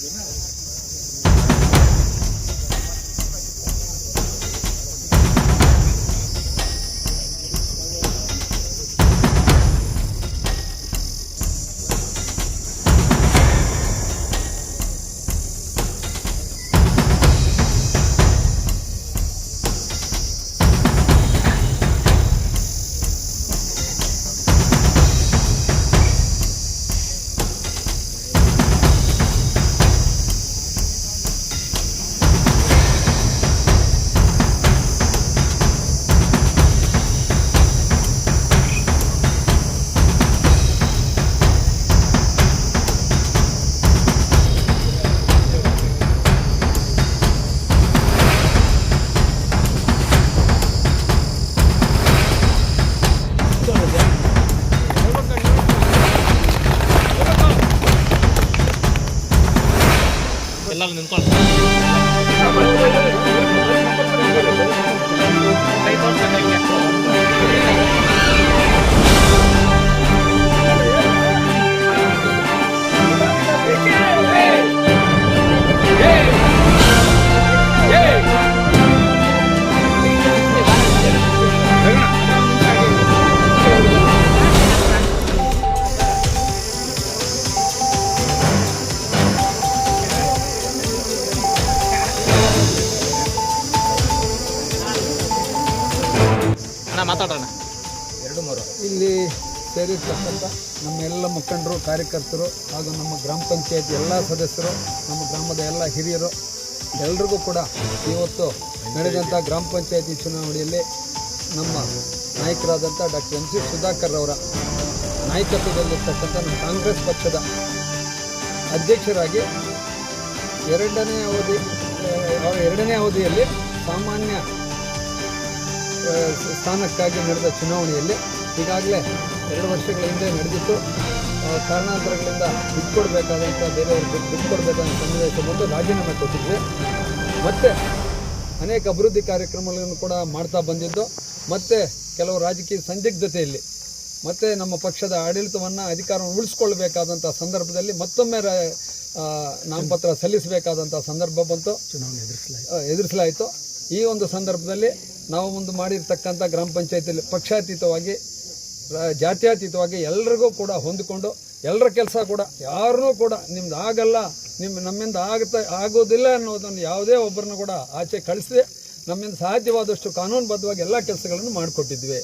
ಎಲ್ಲರೂ 能过来 ಮಾತಾಡೋಣ. ಎರಡು ಇಲ್ಲಿ ಸೇರಿರ್ತಕ್ಕಂಥ ನಮ್ಮೆಲ್ಲ ಮುಖಂಡರು, ಕಾರ್ಯಕರ್ತರು ಹಾಗೂ ನಮ್ಮ ಗ್ರಾಮ ಪಂಚಾಯತ್ ಎಲ್ಲ ಸದಸ್ಯರು, ನಮ್ಮ ಗ್ರಾಮದ ಎಲ್ಲ ಹಿರಿಯರು, ಎಲ್ರಿಗೂ ಕೂಡ ಇವತ್ತು ನಡೆದಂಥ ಗ್ರಾಮ ಪಂಚಾಯತಿ ಚುನಾವಣೆಯಲ್ಲಿ ನಮ್ಮ ನಾಯಕರಾದಂಥ ಡಾಕ್ಟರ್ ಎಂ ಸಿ ಸುಧಾಕರ್ ಅವರ ನಾಯಕತ್ವದಲ್ಲಿರ್ತಕ್ಕಂಥ ನಮ್ಮ ಕಾಂಗ್ರೆಸ್ ಪಕ್ಷದ ಅಧ್ಯಕ್ಷರಾಗಿ ಎರಡನೇ ಅವಧಿ ಎರಡನೇ ಅವಧಿಯಲ್ಲಿ ಸಾಮಾನ್ಯ ಸ್ಥಾನಕ್ಕಾಗಿ ನಡೆದ ಚುನಾವಣೆಯಲ್ಲಿ ಈಗಾಗಲೇ ಎರಡು ವರ್ಷಗಳ ಹಿಂದೆ ನಡೆದಿತ್ತು. ಕಾರಣಾಂತರಗಳಿಂದ ಬಿಟ್ಕೊಡ್ಬೇಕಾದಂಥ ಬೇರೆಯವ್ರಿಗೆ ಬಿಟ್ಟು ಬಿಟ್ಕೊಡ್ಬೇಕಾದಂಥ ಸನ್ನಿವೇಶ ಬಂದು ರಾಜೀನಾಮೆ ಕೊಟ್ಟಿದ್ವಿ. ಮತ್ತು ಅನೇಕ ಅಭಿವೃದ್ಧಿ ಕಾರ್ಯಕ್ರಮಗಳನ್ನು ಕೂಡ ಮಾಡ್ತಾ ಬಂದಿದ್ದು. ಮತ್ತು ಕೆಲವು ರಾಜಕೀಯ ಸಂದಿಗ್ಧತೆಯಲ್ಲಿ ಮತ್ತು ನಮ್ಮ ಪಕ್ಷದ ಆಡಳಿತವನ್ನು ಅಧಿಕಾರವನ್ನು ಉಳಿಸ್ಕೊಳ್ಬೇಕಾದಂಥ ಸಂದರ್ಭದಲ್ಲಿ ಮತ್ತೊಮ್ಮೆ ನಾಮಪತ್ರ ಸಲ್ಲಿಸಬೇಕಾದಂಥ ಸಂದರ್ಭ ಬಂತು. ಚುನಾವಣೆ ಎದುರಿಸಲಾಯಿತು. ಈ ಒಂದು ಸಂದರ್ಭದಲ್ಲಿ ನಾವು ಮುಂದೆ ಮಾಡಿರ್ತಕ್ಕಂಥ ಗ್ರಾಮ ಪಂಚಾಯತಿಯಲ್ಲಿ ಪಕ್ಷಾತೀತವಾಗಿ ಜಾತ್ಯಾತೀತವಾಗಿ ಎಲ್ರಿಗೂ ಕೂಡ ಹೊಂದಿಕೊಂಡು ಎಲ್ಲರ ಕೆಲಸ ಕೂಡ ಯಾರನ್ನೂ ಕೂಡ ನಿಮ್ದು ಆಗಲ್ಲ ನಿಮ್ಮ ನಮ್ಮಿಂದ ಆಗುತ್ತಾ, ಆಗೋದಿಲ್ಲ ಅನ್ನೋದನ್ನು ಯಾವುದೇ ಒಬ್ಬರನ್ನು ಕೂಡ ಆಚೆ ಕಳಿಸದೆ, ನಮ್ಮಿಂದ ಸಾಧ್ಯವಾದಷ್ಟು ಕಾನೂನುಬದ್ಧವಾಗಿ ಎಲ್ಲ ಕೆಲಸಗಳನ್ನು ಮಾಡಿಕೊಟ್ಟಿದ್ವಿ.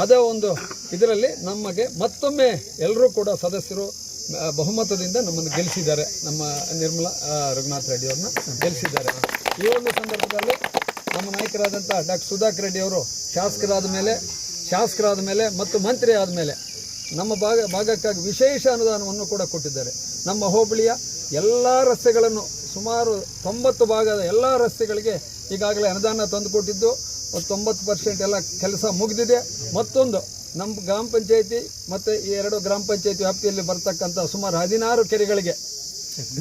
ಅದೇ ಒಂದು ಇದರಲ್ಲಿ ನಮಗೆ ಮತ್ತೊಮ್ಮೆ ಎಲ್ಲರೂ ಕೂಡ ಸದಸ್ಯರು ಬಹುಮತದಿಂದ ನಮ್ಮನ್ನು ಗೆಲ್ಲಿಸಿದ್ದಾರೆ. ನಮ್ಮ ನಿರ್ಮಲಾ ರಘುನಾಥ್ ರೆಡ್ಡಿ ಅವ್ರನ್ನ ಗೆಲ್ಲಿಸಿದ್ದಾರೆ. ಈ ಒಂದು ಸಂದರ್ಭದಲ್ಲಿ ನಮ್ಮ ನಾಯಕರಾದಂಥ ಡಾಕ್ಟರ್ ಸುಧಾಕರ್ ರೆಡ್ಡಿ ಅವರು ಶಾಸಕರಾದ ಮೇಲೆ ಶಾಸಕರಾದ ಮೇಲೆ ಮತ್ತು ಮಂತ್ರಿ ಆದ ಮೇಲೆ ನಮ್ಮ ಭಾಗ, ಭಾಗಕ್ಕಾಗಿ ವಿಶೇಷ ಅನುದಾನವನ್ನು ಕೂಡ ಕೊಟ್ಟಿದ್ದಾರೆ. ನಮ್ಮ ಹೋಬಳಿಯ ಎಲ್ಲ ರಸ್ತೆಗಳನ್ನು ಸುಮಾರು ತೊಂಬತ್ತು ಭಾಗದ ಎಲ್ಲ ರಸ್ತೆಗಳಿಗೆ ಈಗಾಗಲೇ ಅನುದಾನ ತಂದುಕೊಟ್ಟಿದ್ದು ತೊಂಬತ್ತು ಪರ್ಸೆಂಟ್ ಎಲ್ಲ ಕೆಲಸ ಮುಗಿದಿದೆ. ಮತ್ತೊಂದು, ನಮ್ಮ ಗ್ರಾಮ ಪಂಚಾಯಿತಿ ಮತ್ತು ಈ ಎರಡು ಗ್ರಾಮ ಪಂಚಾಯಿತಿ ವ್ಯಾಪ್ತಿಯಲ್ಲಿ ಬರ್ತಕ್ಕಂಥ ಸುಮಾರು ಹದಿನಾರು ಕೆರೆಗಳಿಗೆ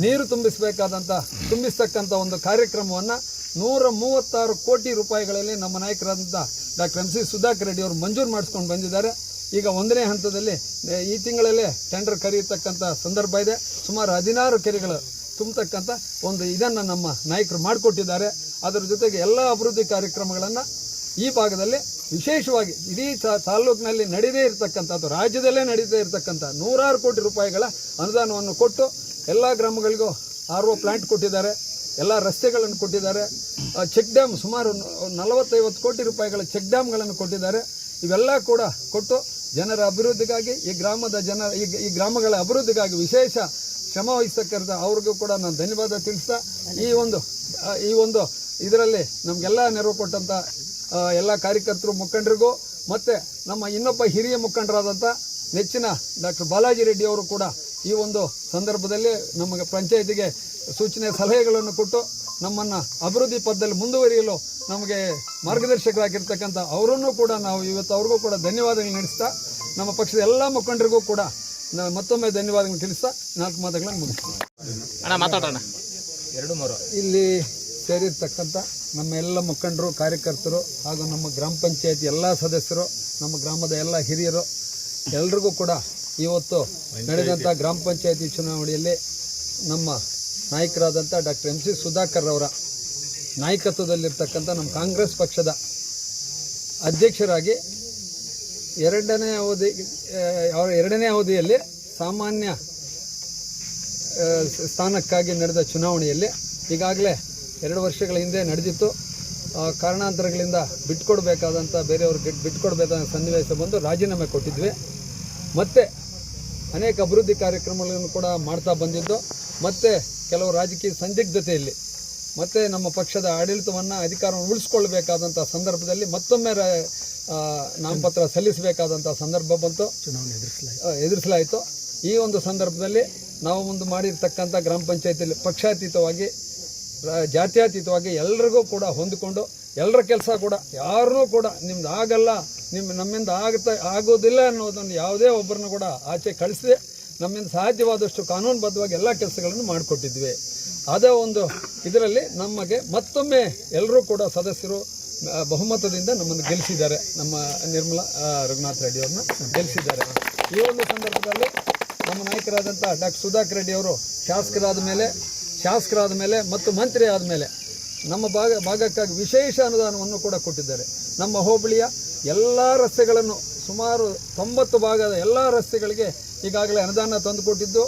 ನೀರು ತುಂಬಿಸಬೇಕಾದಂಥ ತುಂಬಿಸ್ತಕ್ಕಂಥ ಒಂದು ಕಾರ್ಯಕ್ರಮವನ್ನು ನೂರ ಮೂವತ್ತಾರು ಕೋಟಿ ರೂಪಾಯಿಗಳಲ್ಲಿ ನಮ್ಮ ನಾಯಕರಾದಂಥ doctor M. C. Sudhakar Reddy ಅವರು ಮಂಜೂರು ಮಾಡಿಸ್ಕೊಂಡು ಬಂದಿದ್ದಾರೆ. ಈಗ ಒಂದನೇ ಹಂತದಲ್ಲಿ ಈ ತಿಂಗಳಲ್ಲೇ ಟೆಂಡರ್ ಕರೆಯತಕ್ಕಂಥ ಸಂದರ್ಭ ಇದೆ. ಸುಮಾರು ಹದಿನಾರು ಕೆರೆಗಳು ತುಂಬತಕ್ಕಂಥ ಒಂದು ಇದನ್ನು ನಮ್ಮ ನಾಯಕರು ಮಾಡಿಕೊಟ್ಟಿದ್ದಾರೆ. ಅದರ ಜೊತೆಗೆ ಎಲ್ಲ ಅಭಿವೃದ್ಧಿ ಕಾರ್ಯಕ್ರಮಗಳನ್ನು ಈ ಭಾಗದಲ್ಲಿ ವಿಶೇಷವಾಗಿ ಇಡೀ ತಾಲೂಕಿನಲ್ಲಿ ನಡೀದೇ ಇರತಕ್ಕಂಥ ಅಥವಾ ರಾಜ್ಯದಲ್ಲೇ ನಡೀದೇ ಇರತಕ್ಕಂಥ ನೂರಾರು ಕೋಟಿ ರೂಪಾಯಿಗಳ ಅನುದಾನವನ್ನು ಕೊಟ್ಟು ಎಲ್ಲ ಗ್ರಾಮಗಳಿಗೂ ಆರ್ ಒ ಪ್ಲಾಂಟ್ ಕೊಟ್ಟಿದ್ದಾರೆ, ಎಲ್ಲ ರಸ್ತೆಗಳನ್ನು ಕೊಟ್ಟಿದ್ದಾರೆ. ಚೆಕ್ ಡ್ಯಾಮ್ ಸುಮಾರು ನಲವತ್ತೈವತ್ತು ಕೋಟಿ ರೂಪಾಯಿಗಳ ಚೆಕ್ ಡ್ಯಾಮ್ಗಳನ್ನು ಕೊಟ್ಟಿದ್ದಾರೆ. ಇವೆಲ್ಲ ಕೂಡ ಕೊಟ್ಟು ಜನರ ಅಭಿವೃದ್ಧಿಗಾಗಿ, ಈ ಗ್ರಾಮದ ಜನ, ಈ ಈ ಗ್ರಾಮಗಳ ಅಭಿವೃದ್ಧಿಗಾಗಿ ವಿಶೇಷ ಶ್ರಮ ವಹಿಸ್ತಕ್ಕಂಥ ಅವ್ರಿಗೂ ಕೂಡ ನಾನು ಧನ್ಯವಾದ ತಿಳಿಸ್ತಾ, ಈ ಒಂದು ಈ ಒಂದು ಇದರಲ್ಲಿ ನಮಗೆಲ್ಲ ನೆರವು ಕೊಟ್ಟಂಥ ಎಲ್ಲ ಕಾರ್ಯಕರ್ತರು ಮುಖಂಡರಿಗೂ, ಮತ್ತು ನಮ್ಮ ಇನ್ನೊಬ್ಬ ಹಿರಿಯ ಮುಖಂಡರಾದಂಥ ನೆಚ್ಚಿನ ಡಾಕ್ಟರ್ ಬಾಲಾಜಿ ರೆಡ್ಡಿ ಅವರು ಕೂಡ ಈ ಒಂದು ಸಂದರ್ಭದಲ್ಲಿ ನಮಗೆ ಪಂಚಾಯಿತಿಗೆ ಸೂಚನೆ ಸಲಹೆಗಳನ್ನು ಕೊಟ್ಟು ನಮ್ಮನ್ನು ಅಭಿವೃದ್ಧಿ ಪದದಲ್ಲಿ ಮುಂದುವರಿಯಲು ನಮಗೆ ಮಾರ್ಗದರ್ಶಕರಾಗಿರ್ತಕ್ಕಂಥ ಅವರನ್ನು ಕೂಡ ನಾವು ಇವತ್ತು ಅವ್ರಿಗೂ ಕೂಡ ಧನ್ಯವಾದಗಳು ನಡೆಸ್ತಾ ನಮ್ಮ ಪಕ್ಷದ ಎಲ್ಲ ಮುಖಂಡರಿಗೂ ಕೂಡ ಮತ್ತೊಮ್ಮೆ ಧನ್ಯವಾದಗಳು ತಿಳಿಸ್ತಾ ನಾಲ್ಕು ಮಾತುಗಳನ್ನು ಮುಗಿಸ್ತೀನಿ. ಎರಡು ಮೂರು. ಇಲ್ಲಿ ಸೇರಿರ್ತಕ್ಕಂಥ ನಮ್ಮ ಎಲ್ಲ ಮುಖಂಡರು ಕಾರ್ಯಕರ್ತರು ಹಾಗೂ ನಮ್ಮ ಗ್ರಾಮ ಪಂಚಾಯತ್ ಎಲ್ಲ ಸದಸ್ಯರು ನಮ್ಮ ಗ್ರಾಮದ ಎಲ್ಲ ಹಿರಿಯರು ಎಲ್ರಿಗೂ ಕೂಡ ಇವತ್ತು ನಡೆದಂಥ ಗ್ರಾಮ ಪಂಚಾಯತಿ ಚುನಾವಣೆಯಲ್ಲಿ ನಮ್ಮ ನಾಯಕರಾದಂಥ ಡಾಕ್ಟರ್ ಎಂ ಸಿ ಸುಧಾಕರ್ ಅವರ ನಾಯಕತ್ವದಲ್ಲಿರ್ತಕ್ಕಂಥ ನಮ್ಮ ಕಾಂಗ್ರೆಸ್ ಪಕ್ಷದ ಅಧ್ಯಕ್ಷರಾಗಿ ಎರಡನೇ ಅವಧಿ ಅವರ ಎರಡನೇ ಅವಧಿಯಲ್ಲಿ ಸಾಮಾನ್ಯ ಸ್ಥಾನಕ್ಕಾಗಿ ನಡೆದ ಚುನಾವಣೆಯಲ್ಲಿ ಈಗಾಗಲೇ ಎರಡು ವರ್ಷಗಳ ಹಿಂದೆ ನಡೆದಿತ್ತು. ಕಾರಣಾಂತರಗಳಿಂದ ಬಿಟ್ಕೊಡ್ಬೇಕಾದಂಥ ಬೇರೆಯವ್ರಿಗೆ ಬಿಟ್- ಬಿಟ್ಕೊಡ್ಬೇಕಾದ ಸನ್ನಿವೇಶ ಬಂದು ರಾಜೀನಾಮೆ ಕೊಟ್ಟಿದ್ವಿ. ಮತ್ತೆ ಅನೇಕ ಅಭಿವೃದ್ಧಿ ಕಾರ್ಯಕ್ರಮಗಳನ್ನು ಕೂಡ ಮಾಡ್ತಾ ಬಂದಿದ್ದು ಮತ್ತೆ ಕೆಲವು ರಾಜಕೀಯ ಸಂದಿಗ್ಧತೆಯಲ್ಲಿ ಮತ್ತು ನಮ್ಮ ಪಕ್ಷದ ಆಡಳಿತವನ್ನು ಅಧಿಕಾರವನ್ನು ಉಳಿಸ್ಕೊಳ್ಬೇಕಾದಂಥ ಸಂದರ್ಭದಲ್ಲಿ ಮತ್ತೊಮ್ಮೆ ರ- ನಾಮಪತ್ರ ಸಲ್ಲಿಸಬೇಕಾದಂಥ ಸಂದರ್ಭ ಬಂತು. ಚುನಾವಣೆ ಎದುರಿಸಲಾಯಿತು. ಈ ಒಂದು ಸಂದರ್ಭದಲ್ಲಿ ನಾವು ಮುಂದೆ ಮಾಡಿರ್ತಕ್ಕಂಥ ಗ್ರಾಮ ಪಂಚಾಯತಿಯಲ್ಲಿ ಪಕ್ಷಾತೀತವಾಗಿ ಜಾತ್ಯಾತೀತವಾಗಿ ಎಲ್ಲರಿಗೂ ಕೂಡ ಹೊಂದಿಕೊಂಡು ಎಲ್ಲರ ಕೆಲಸ ಕೂಡ ಯಾರನ್ನೂ ಕೂಡ, ನಿಮ್ದು ಆಗಲ್ಲ ನಿಮ್ಮ ನಮ್ಮಿಂದ ಆಗುತ್ತಾ, ಆಗೋದಿಲ್ಲ ಅನ್ನೋದನ್ನು ಯಾವುದೇ ಒಬ್ಬರನ್ನು ಕೂಡ ಆಚೆ ಕಳಿಸದೆ, ನಮ್ಮಿಂದ ಸಾಧ್ಯವಾದಷ್ಟು ಕಾನೂನುಬದ್ಧವಾಗಿ ಎಲ್ಲ ಕೆಲಸಗಳನ್ನು ಮಾಡಿಕೊಟ್ಟಿದ್ವಿ. ಅದೇ ಒಂದು ಇದರಲ್ಲಿ ನಮಗೆ ಮತ್ತೊಮ್ಮೆ ಎಲ್ಲರೂ ಕೂಡ ಸದಸ್ಯರು ಬಹುಮತದಿಂದ ನಮ್ಮನ್ನು ಗೆಲ್ಲಿಸಿದ್ದಾರೆ. ನಮ್ಮ ನಿರ್ಮಲಾ ರಘುನಾಥ್ ರೆಡ್ಡಿ ಅವ್ರನ್ನ ಗೆಲ್ಲಿಸಿದ್ದಾರೆ. ಈ ಒಂದು ಸಂದರ್ಭದಲ್ಲಿ ನಮ್ಮ ನಾಯಕರಾದಂಥ ಡಾಕ್ಟರ್ ಸುಧಾಕರ್ ರೆಡ್ಡಿ ಅವರು ಶಾಸಕರಾದ ಮೇಲೆ ಶಾಸಕರಾದ ಮೇಲೆ ಮತ್ತು ಮಂತ್ರಿ ಆದ ಮೇಲೆ ನಮ್ಮ ಭಾಗ ಭಾಗಕ್ಕಾಗಿ ವಿಶೇಷ ಅನುದಾನವನ್ನು ಕೂಡ ಕೊಟ್ಟಿದ್ದಾರೆ. ನಮ್ಮ ಹೋಬಳಿಯ ಎಲ್ಲ ರಸ್ತೆಗಳನ್ನು ಸುಮಾರು ತೊಂಬತ್ತು ಭಾಗದ ಎಲ್ಲ ರಸ್ತೆಗಳಿಗೆ ಈಗಾಗಲೇ ಅನುದಾನ ತಂದುಕೊಟ್ಟಿದ್ದು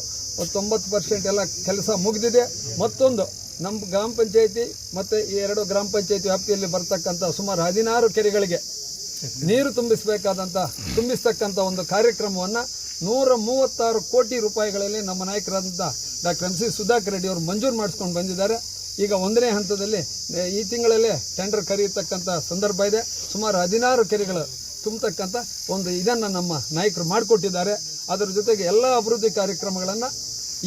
ತೊಂಬತ್ತು ಪರ್ಸೆಂಟ್ ಎಲ್ಲ ಕೆಲಸ ಮುಗಿದಿದೆ. ಮತ್ತೊಂದು, ನಮ್ಮ ಗ್ರಾಮ ಪಂಚಾಯಿತಿ ಮತ್ತು ಈ ಎರಡು ಗ್ರಾಮ ಪಂಚಾಯತಿ ವ್ಯಾಪ್ತಿಯಲ್ಲಿ ಬರ್ತಕ್ಕಂಥ ಸುಮಾರು ಹದಿನಾರು ಕೆರೆಗಳಿಗೆ ನೀರು ತುಂಬಿಸಬೇಕಾದಂಥ, ತುಂಬಿಸ್ತಕ್ಕಂಥ ಒಂದು ಕಾರ್ಯಕ್ರಮವನ್ನು ನೂರ ಮೂವತ್ತಾರು ಕೋಟಿ ರೂಪಾಯಿಗಳಲ್ಲಿ ನಮ್ಮ ನಾಯಕರಾದಂಥ doctor M C Sudhakar Reddy ಅವರು ಮಂಜೂರು ಮಾಡಿಸ್ಕೊಂಡು ಬಂದಿದ್ದಾರೆ. ಈಗ ಒಂದನೇ ಹಂತದಲ್ಲಿ ಈ ತಿಂಗಳಲ್ಲೇ ಟೆಂಡರ್ ಕರೆಯತಕ್ಕಂಥ ಸಂದರ್ಭ ಇದೆ. ಸುಮಾರು ಹದಿನಾರು ಕೆರೆಗಳು ತುಂಬತಕ್ಕಂಥ ಒಂದು ಇದನ್ನು ನಮ್ಮ ನಾಯಕರು ಮಾಡಿಕೊಟ್ಟಿದ್ದಾರೆ. ಅದರ ಜೊತೆಗೆ ಎಲ್ಲ ಅಭಿವೃದ್ಧಿ ಕಾರ್ಯಕ್ರಮಗಳನ್ನು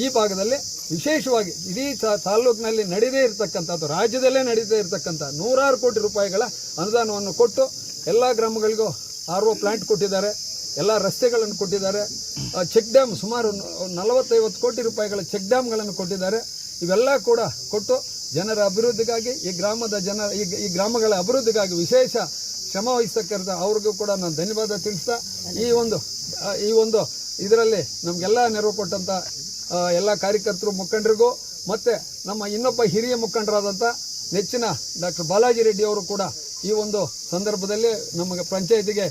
ಈ ಭಾಗದಲ್ಲಿ ವಿಶೇಷವಾಗಿ ಇಡೀ ತಾಲೂಕಿನಲ್ಲಿ ನಡೀದೇ ಇರತಕ್ಕಂಥ ಅಥವಾ ರಾಜ್ಯದಲ್ಲೇ ನಡೀತಾ ಇರತಕ್ಕಂಥ ನೂರಾರು ಕೋಟಿ ರೂಪಾಯಿಗಳ ಅನುದಾನವನ್ನು ಕೊಟ್ಟು ಎಲ್ಲ ಗ್ರಾಮಗಳಿಗೂ ಆರ್ ಒ ಪ್ಲಾಂಟ್ ಕೊಟ್ಟಿದ್ದಾರೆ, ಎಲ್ಲ ರಸ್ತೆಗಳನ್ನು ಕೊಟ್ಟಿದ್ದಾರೆ. ಚೆಕ್ ಡ್ಯಾಮ್ ಸುಮಾರು ನಲವತ್ತೈವತ್ತು ಕೋಟಿ ರೂಪಾಯಿಗಳ ಚೆಕ್ ಡ್ಯಾಮ್ಗಳನ್ನು ಕೊಟ್ಟಿದ್ದಾರೆ. ಇವೆಲ್ಲ ಕೂಡ ಕೊಟ್ಟು ಜನರ ಅಭಿವೃದ್ಧಿಗಾಗಿ ಈ ಗ್ರಾಮದ ಜನ, ಈ ಗ್ರಾಮಗಳ ಅಭಿವೃದ್ಧಿಗಾಗಿ ವಿಶೇಷ ಶ್ರಮ ವಹಿಸ್ತಕ್ಕಂಥ ಅವ್ರಿಗೂ ಕೂಡ ನಾನು ಧನ್ಯವಾದ ತಿಳಿಸ್ತಾ, ಈ ಒಂದು ಈ ಒಂದು ಇದರಲ್ಲಿ ನಮಗೆಲ್ಲ ನೆರವು ಕೊಟ್ಟಂಥ ಎಲ್ಲ ಕಾರ್ಯಕರ್ತರು ಮುಖಂಡರಿಗೂ ಮತ್ತು ನಮ್ಮ ಇನ್ನೊಬ್ಬ ಹಿರಿಯ ಮುಖಂಡರಾದಂಥ ನೆಚ್ಚಿನ ಡಾಕ್ಟರ್ ಬಾಲಾಜಿ ರೆಡ್ಡಿ ಅವರು ಕೂಡ ಈ ಒಂದು ಸಂದರ್ಭದಲ್ಲಿ ನಮಗೆ ಪಂಚಾಯಿತಿಗೆ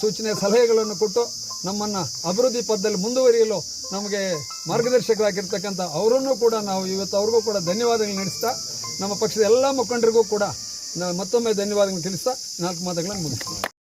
ಸೂಚನೆ ಸಲಹೆಗಳನ್ನು ಕೊಟ್ಟು ನಮ್ಮನ್ನು ಅಭಿವೃದ್ಧಿ ಪದದಲ್ಲಿ ಮುಂದುವರಿಯಲು ನಮಗೆ ಮಾರ್ಗದರ್ಶಕರಾಗಿರ್ತಕ್ಕಂಥ ಅವರನ್ನು ಕೂಡ ನಾವು ಇವತ್ತು ಅವ್ರಿಗೂ ಕೂಡ ಧನ್ಯವಾದಗಳು ನಡೆಸ್ತಾ ನಮ್ಮ ಪಕ್ಷದ ಎಲ್ಲ ಮುಖಂಡರಿಗೂ ಕೂಡ ಮತ್ತೊಮ್ಮೆ ಧನ್ಯವಾದಗಳನ್ನು ತಿಳಿಸ್ತಾ ನಾಲ್ಕು ಮಾತುಗಳನ್ನು ಮುಗಿಸ್ತೀನಿ.